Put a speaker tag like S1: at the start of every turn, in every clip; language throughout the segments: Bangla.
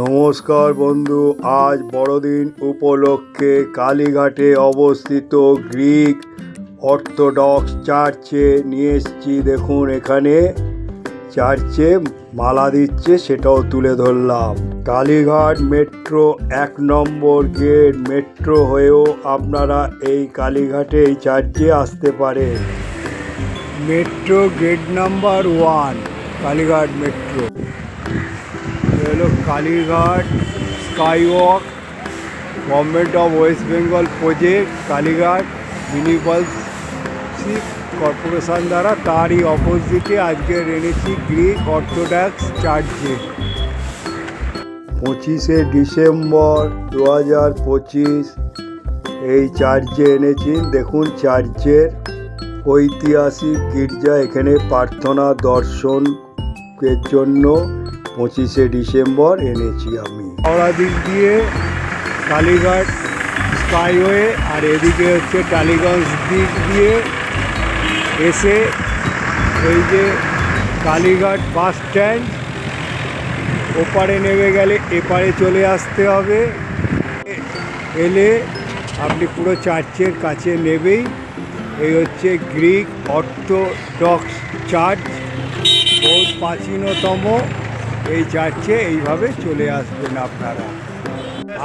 S1: নমস্কার বন্ধু, আজ বড়দিন উপলক্ষে কালীঘাটে অবস্থিত গ্রিক অর্থোডক্স চার্চে নিয়ে এসেছি। দেখুন এখানে চার্চে মালা দিচ্ছে, সেটাও তুলে ধরলাম। কালীঘাট মেট্রো এক নম্বর গেট, মেট্রো হয়েও আপনারা এই কালীঘাটে, এই চার্চে আসতে পারেন। Metro gate number one, Kalighat metro. হলো Kalighat skywalk government of West Bengal project Kalighat municipalship corporation দ্বারা তারই অপোজিটে আজকে এনেছি গ্রিক অর্থোডক্স চার্চে পঁচিশে ডিসেম্বর দু হাজার পঁচিশ এই চার্চে এনেছি দেখুন চার্চের ঐতিহাসিক গির্জা এখানে প্রার্থনা দর্শনের জন্য পঁচিশে ডিসেম্বর এনেছি আমি। হাওড়া দিক দিয়ে কালীঘাট স্কাইওয়ে আর এদিকে হচ্ছে টালিগঞ্জ দিক দিয়ে এসে এই যে কালীঘাট বাস স্ট্যান্ড, ওপারে নেমে গেলে এপারে চলে আসতে হবে। এলে আপনি পুরো চার্চের কাছে নেবেই। এই হচ্ছে গ্রিক অর্থোডক্স চার্চ, বহুত প্রাচীনতম। এই চার্চে এইভাবে চলে আসবেন আপনারা।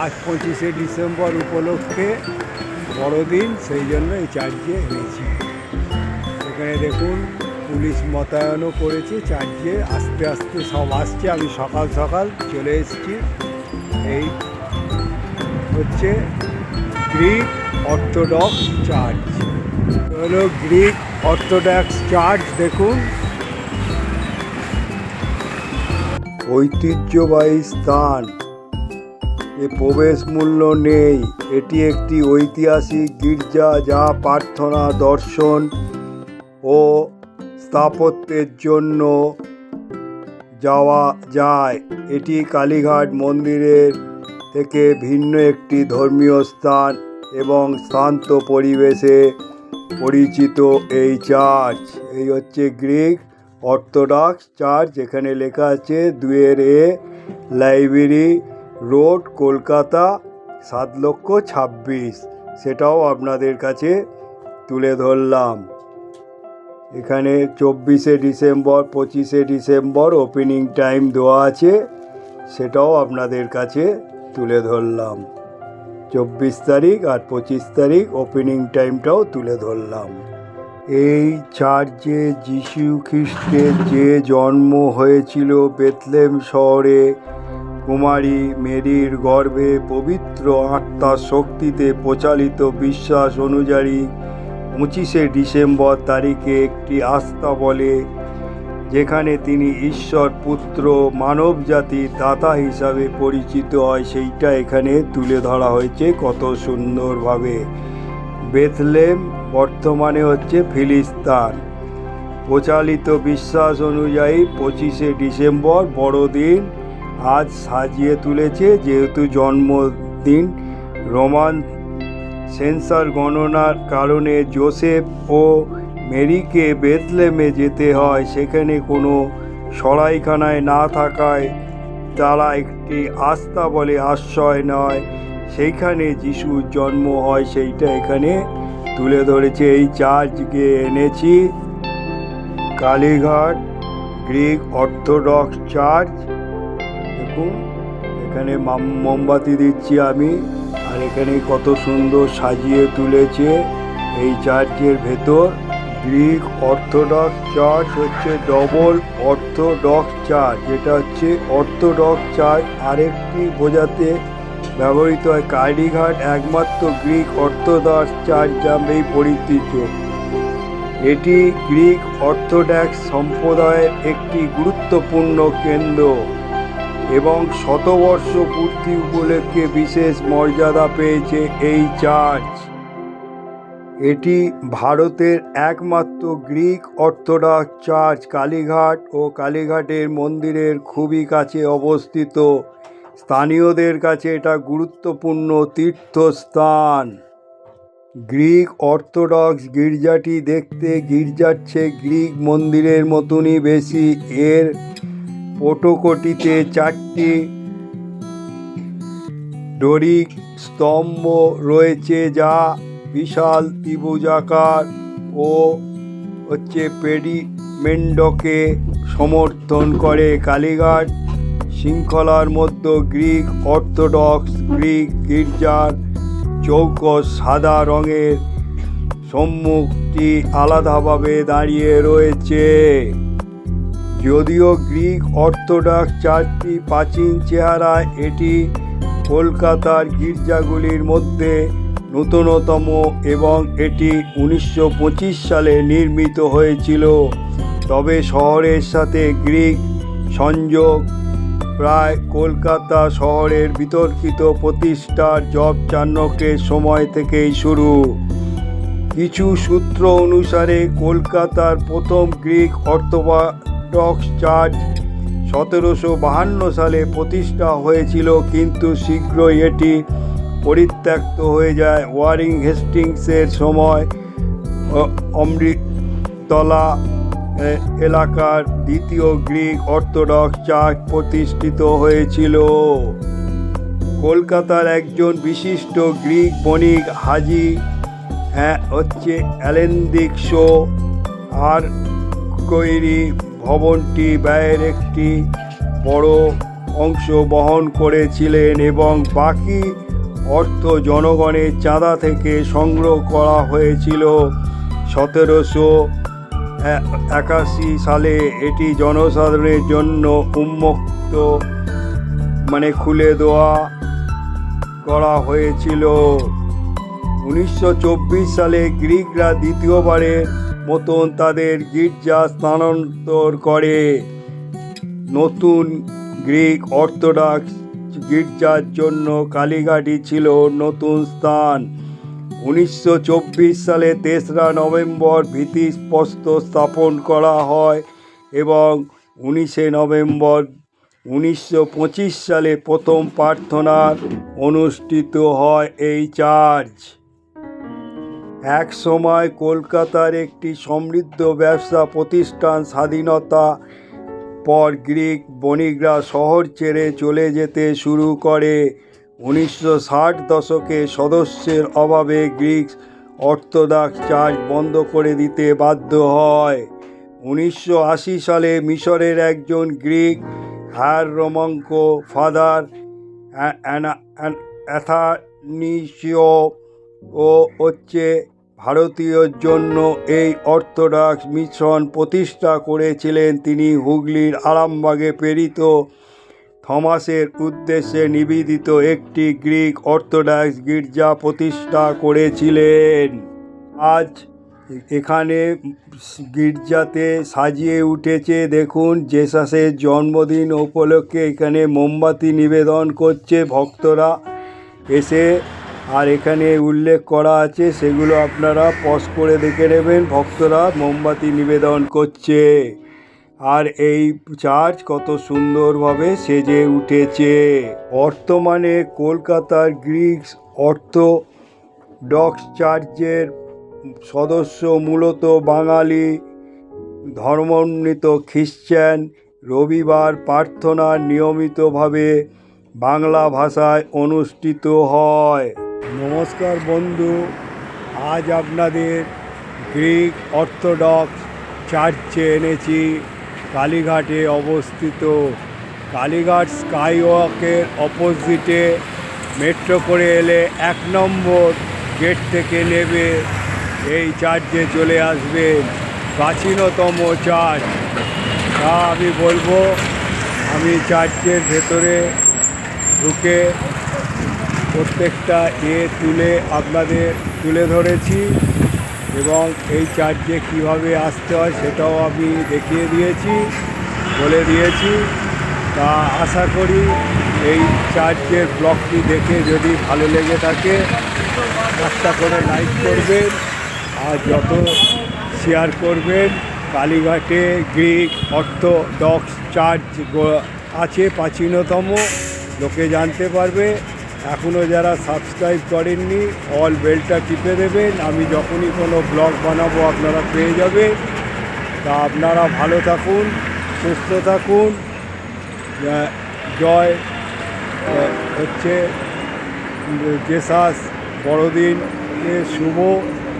S1: আজ পঁচিশে ডিসেম্বর উপলক্ষে বড়দিন, সেই জন্য এই চার্চে এনেছি এখানে দেখুন, পুলিশ মোতায়েনও করেছে চার্চে আস্তে আস্তে সব আসছে, আমি সকাল সকাল চলে এসেছি। এই হচ্ছে গ্রিক অর্থোডক্স চার্চ হলো গ্রিক অর্থোডক্স চার্চ দেখুন। ঐতিহ্যবাহী স্থান। এ প্রবেশ মূল্য নেই। এটি একটি ঐতিহাসিক গির্জা যা প্রার্থনা, দর্শন ও স্থাপত্যের জন্য যাওয়া যায়। এটি কালীঘাট মন্দিরের থেকে ভিন্ন একটি ধর্মীয় স্থান এবং শান্ত পরিবেশে পরিচিত এই চার্চ। এই হচ্ছে গ্রিক অর্থোডক্স চার্চ এখানে লেখা আছে, দুয়ের এ, লাইব্রেরি রোড, কলকাতা, সাত লক্ষ ছাব্বিশ। সেটাও আপনাদের কাছে তুলে ধরলাম। এখানে চব্বিশে ডিসেম্বর, পঁচিশে ডিসেম্বর ওপেনিং টাইম দেওয়া আছে, সেটাও আপনাদের কাছে তুলে ধরলাম। চব্বিশ তারিখ আর পঁচিশ তারিখ ওপেনিং টাইমটাও তুলে ধরলাম। এই চার্চে যিশু খ্রিস্টের যে জন্ম হয়েছিল বেতলেম শহরে, কুমারী মেরির গর্ভে পবিত্র আত্মার শক্তিতে প্রচালিত বিশ্বাস অনুযায়ী পঁচিশে ডিসেম্বর তারিখে একটি আস্থা বলে, যেখানে তিনি ঈশ্বর পুত্র মানব জাতির দাতা হিসাবে পরিচিত হয়, সেইটা এখানে তুলে ধরা হয়েছে কত সুন্দরভাবে। বেথলেম বর্তমানে হচ্ছে ফিলিস্তান। প্রচালিত বিশ্বাস অনুযায়ী পঁচিশে ডিসেম্বর বড়দিন আজ সাজিয়ে তুলেছে যেহেতু জন্মদিন। রোমান সেন্সার গণনার কারণে জোসেফ ও মেরিকে বেথলেমে যেতে হয়, সেখানে কোনো সরাইখানায় না থাকায় তারা একটি আস্থা বলে আশ্রয় নয়। সেইখানে যিশুর জন্ম হয় সেইটা এখানে তুলে ধরেছে। এই চার্চকে এনেছি। Kalighat, Greek orthodox church. দেখুন, এখানে মাম- মোমবাতি দিচ্ছি আমি। আর এখানে কত সুন্দর সাজিয়ে তুলেছে এই চার্চের ভেতর। গ্রিক অর্থোডক্স চার্চ হচ্ছে ডবল অর্থোডক্স চার্চ। যেটা হচ্ছে অর্থোডক্স চার্চ। আরেকটি বোঝাতে ব্যবহৃত হয়। কালীঘাট একমাত্র গ্রিক অর্থোডক্স চার্চ নামেই পরিচিত। এটি গ্রিক অর্থোডক্স সম্প্রদায়ের একটি গুরুত্বপূর্ণ কেন্দ্র এবং শতবর্ষ পূর্তি উপলক্ষে বিশেষ মর্যাদা পেয়েছে এই চার্চ। এটি ভারতের একমাত্র গ্রিক অর্থোডক্স চার্চ, কালীঘাট ও কালীঘাটের মন্দিরের খুবই কাছে অবস্থিত। স্থানীয়দের কাছে এটা গুরুত্বপূর্ণ তীর্থস্থান। গ্রিক অর্থোডক্স গির্জাটি দেখতে গির্জার চেয়ে গ্রিক মন্দিরের মতনই বেশি। এর পটোকটিতে চারটি ডোরিক স্তম্ভ রয়েছে যা বিশাল ত্রিভুজাকার ও হচ্ছে পেডিমেন্ডকে সমর্থন করে। কালীঘাট শৃঙ্খলার মধ্যে গ্রিক অর্থোডক্স, গ্রিক গির্জার চৌকস সাদা রঙের সম্মুখটি আলাদাভাবে দাঁড়িয়ে রয়েছে। যদিও গ্রিক অর্থোডক্স চারটি প্রাচীন চেহারা, এটি কলকাতার গির্জাগুলির মধ্যে নূতনতম এবং এটি উনিশশো পঁচিশ সালে নির্মিত হয়েছিল। তবে শহরের সাথে গ্রিক সংযোগ প্রায় কলকাতা শহরের বিতর্কিত প্রতিষ্ঠার জব চাণক্যের সময় থেকেই শুরু। কিছু সূত্র অনুসারে কলকাতার প্রথম গ্রিক অর্থোডক্স চার্চ সতেরোশো বাহান্ন সালে প্রতিষ্ঠা হয়েছিল, কিন্তু শীঘ্রই এটি পরিত্যক্ত হয়ে যায়। ওয়ারিং হেস্টিংসের সময় অমৃততলা এলাকার দ্বিতীয় গ্রিক অর্থোডক্স চার্চ প্রতিষ্ঠিত হয়েছিল। কলকাতার একজন বিশিষ্ট গ্রিক বণিক হাজি হ্যাঁ হচ্ছে অ্যালেন্দিক শো, আর কৈরি ভবনটি ব্যয়ের একটি বড় অংশ বহন করেছিলেন এবং বাকি অর্থ জনগণের চাঁদা থেকে সংগ্রহ করা হয়েছিল। সতেরোশো একাশি সালে এটি জনসাধারণের জন্য উন্মুক্ত মানে খুলে দেওয়া করা হয়েছিল। উনিশশো চব্বিশ সালে গ্রিকরা দ্বিতীয়বারের মতন তাদের গির্জা স্থানান্তর করে। নতুন গ্রিক অর্থোডক্স গির্জার জন্য কালীঘাটই ছিল নতুন স্থান। উনিশশো চব্বিশ সালে তেসরা নভেম্বর ভিত্তিপ্রস্ত স্থাপন করা হয় এবং উনিশে নভেম্বর উনিশশো পঁচিশ সালে প্রথম প্রার্থনা অনুষ্ঠিত হয় এই চার্চ। এক সময় কলকাতার একটি সমৃদ্ধ ব্যবসা প্রতিষ্ঠান স্বাধীনতা পর গ্রিক বণিকরা শহর ছেড়ে চলে যেতে শুরু করে। উনিশশো ষাট দশকে সদস্যের অভাবে গ্রিক অর্থোডক্স চার্চ বন্ধ করে দিতে বাধ্য হয়। উনিশশো আশি সালে মিশরের একজন Greek hieromonk father Athanasios ও হচ্ছে ভারতীয়র জন্য এই অর্থোডক্স মিশন প্রতিষ্ঠা করেছিলেন। তিনি হুগলির আরামবাগে প্রেরিত থমাসের উদ্দেশ্যে নিবেদিত একটি গ্রিক অর্থোডক্স গির্জা প্রতিষ্ঠা করেছিলেন। আজ এখানে গির্জাতে সাজিয়ে উঠেছে, দেখুন, জেসাসের জন্মদিন উপলক্ষে এখানে মোমবাতি নিবেদন করছে ভক্তরা। এসে আর এখানে উল্লেখ করা আছে, সেগুলো আপনারা পজ করে দেখে নেবেন। ভক্তরা মোমবাতি নিবেদন করছে। আর এই চার্চ কত সুন্দরভাবে সেজে উঠেছে। বর্তমানে কলকাতার গ্রিক অর্থোডক্স চার্চের সদস্য মূলত বাঙালি ধর্মান্বিত খ্রিশ্চান রবিবার প্রার্থনা নিয়মিতভাবে বাংলা ভাষায় অনুষ্ঠিত হয়। নমস্কার বন্ধু, আজ আপনাদের গ্রিক অর্থোডক্স চার্চে এনেছি। কালীঘাটে অবস্থিত। কালীঘাট স্কাইওয়াকের অপোজিটে মেট্রো করে এলে এক নম্বর গেট থেকে নেবে। এই চার্চে চলে আসবেন প্রাচীনতম চার্চ তা আমি বলব, আমি চার্চের ভেতরে ঢুকে প্রত্যেকটা এ তুলে আপনাদের তুলে ধরেছি। এবং এই চার্চে কীভাবে আসতে হয় সেটাও আমি দেখিয়ে দিয়েছি, বলে দিয়েছি। তা আশা করি এই চার্চের ব্লগটি দেখে যদি ভালো লেগে থাকে, একটা করে লাইক করবেন আর যত শেয়ার করবেন, কালীঘাটে গ্রিক অর্থোডক্স চার্চ আছে প্রাচীনতম, লোকে জানতে পারবে। এখনও যারা সাবস্ক্রাইব করেননি অল বেলটা টিপে দেবেন। আমি যখনই কোনো ব্লগ বানাবো, আপনারা পেয়ে যাবে তা আপনারা ভালো থাকুন, সুস্থ থাকুন। জয় হচ্ছে জেসাস বড়দিনকে শুভ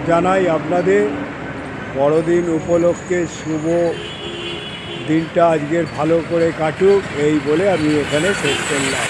S1: জানাই আপনাদের। বড়দিন উপলক্ষে শুভ দিনটা আজকের ভালো করে কাটুক, এই বলে আমি এখানে শেষ করলাম।